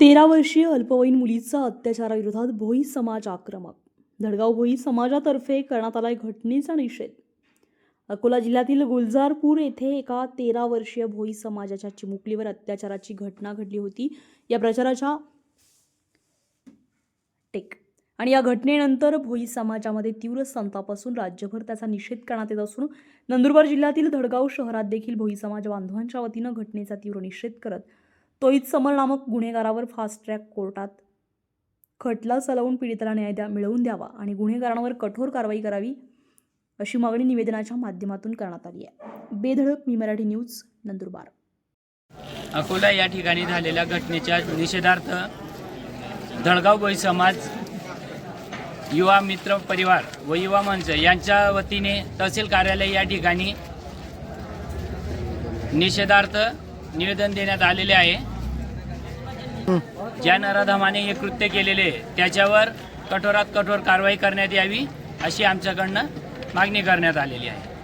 तेरा वर्षीय अल्पवयीन मुलीचा अत्याचाराविरोधात भोई समाज आक्रमक. धडगाव भोई समाजातर्फे करण्यात आला घटनेचा निषेध. अकोला जिल्ह्यातील गुलजारपूर येथे एका तेरा वर्षीय भोई समाजाच्या चिमुकलीवर अत्याचाराची घटना घडली होती. या प्रचाराच्या टेक. आणि या घटनेनंतर भोई समाजामध्ये तीव्र संताप असून राज्यभर त्याचा निषेध करण्यात येत असून नंदुरबार जिल्ह्यातील धडगाव शहरात देखील भोई समाज बांधवांच्या वतीनं घटनेचा तीव्र निषेध करत तोईत समर नामक गुन्हेगारावर फास्ट ट्रॅक कोर्टात खटला चालवून पीडिताला न्याय द्या मिळवून द्यावा आणि गुन्हेगारांवर कठोर कारवाई करावी अशी मागणी निवेदनाच्या माध्यमातून करण्यात आली आहे. बेधडक मी मराठी न्यूज नंदुरबार. अकोला या ठिकाणी झालेल्या घटनेच्या निषेधार्थ धडगाव भोई समाज युवा मित्र परिवार व युवा मंच यांच्या वतीने तहसील कार्यालय या ठिकाणी निषेधार्थ निवेदन देण्यात आलेले आहे. ज्या नराधमाने हे कृत्य केलेले त्याच्यावर कठोरात कठोर कारवाई करण्यात यावी अशी आमच्याकडनं मागणी करण्यात आलेली आहे.